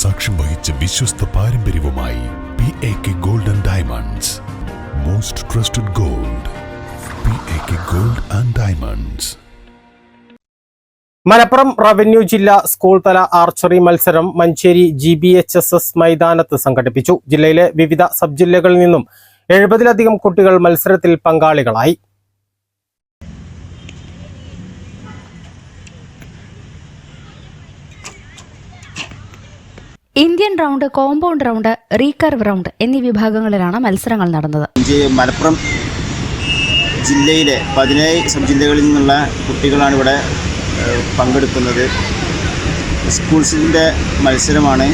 സാക്ഷ്യം വഹിച്ച വിശ്വസ്ത പാരമ്പര്യവുമായി P A K gold and diamonds most trusted gold P A K gold and diamonds Malappuram revenue ജില്ലാ school തല ആർച്ചറി മത്സരം Manjeri G B H S S മൈതാനത്ത് സംഘടിപ്പിച്ചു. ജില്ലയിലെ വിവിധ സബ് ജില്ലകളിൽ നിന്നും എഴുപതിലധികം കുട്ടികൾ മത്സരത്തിൽ പങ്കാളികളായി. Indian round compound round recurve round എന്നീ വിഭാഗങ്ങളിലാണ് മത്സരങ്ങൾ നടന്നത്. മലപ്പുറം ജില്ലയിലെ പതിനേഴ് സബ് ജില്ലകളിൽ നിന്നുള്ള കുട്ടികളാണ് ഇവിടെ പങ്കെടുക്കുന്നത്. സ്കൂൾസിന്റെ മത്സരമാണ്.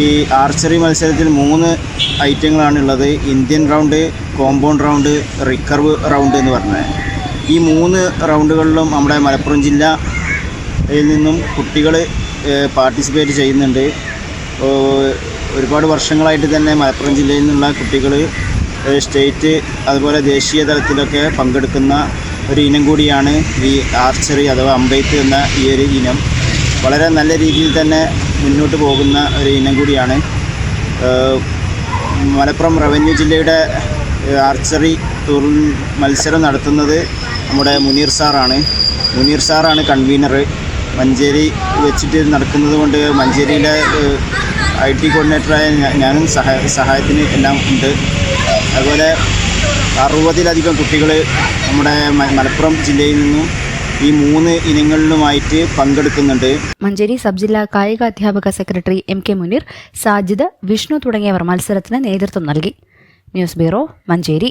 ഈ ആർച്ചറി മത്സരത്തിൽ മൂന്ന് ഐറ്റങ്ങളാണ് ഉള്ളത്. Indian round compound round recurve round എന്ന് പറഞ്ഞത്. ഈ മൂന്ന് റൗണ്ടുകളിലും നമ്മുടെ മലപ്പുറം ജില്ലയിൽ നിന്നും കുട്ടികൾ പാർട്ടിസിപ്പേറ്റ് ചെയ്യുന്നുണ്ട്. ഒരുപാട് വർഷങ്ങളായിട്ട് തന്നെ മലപ്പുറം ജില്ലയിൽ നിന്നുള്ള കുട്ടികൾ സ്റ്റേറ്റ് അതുപോലെ ദേശീയ തലത്തിലൊക്കെ പങ്കെടുക്കുന്ന ഒരു ഇനം കൂടിയാണ് ഈ ആർച്ചറി അഥവാ അമ്പെയ്ത്ത് എന്ന ഈ ഒരു ഇനം. വളരെ നല്ല രീതിയിൽ തന്നെ മുന്നോട്ട് പോകുന്ന ഒരു ഇനം കൂടിയാണ്. മലപ്പുറം റവന്യൂ ജില്ലയുടെ ആർച്ചറി ടൂർ മത്സരം നടത്തുന്നത് നമ്മുടെ മുനീർ സാറാണ്. മുനീർ സാറാണ് കൺവീനർ മഞ്ചേരി വെച്ചിട്ട് നടക്കുന്നത് കൊണ്ട് മഞ്ചേരിയിലെ ഐ ടി കോർഡിനേറ്ററായ ഞാനും സഹായ സഹായത്തിന് എല്ലാം ഉണ്ട്. അതുപോലെ അറുപതിലധികം കുട്ടികൾ നമ്മുടെ മലപ്പുറം ജില്ലയിൽ നിന്നും ഈ മൂന്ന് ഇനങ്ങളിലുമായിട്ട് പങ്കെടുക്കുന്നുണ്ട്. മഞ്ചേരി സബ് ജില്ലാ കായിക അധ്യാപക secretary M K Muneer Sajid Vishnu തുടങ്ങിയവർ മത്സരത്തിന് നേതൃത്വം നൽകി. News bureau Manjeri.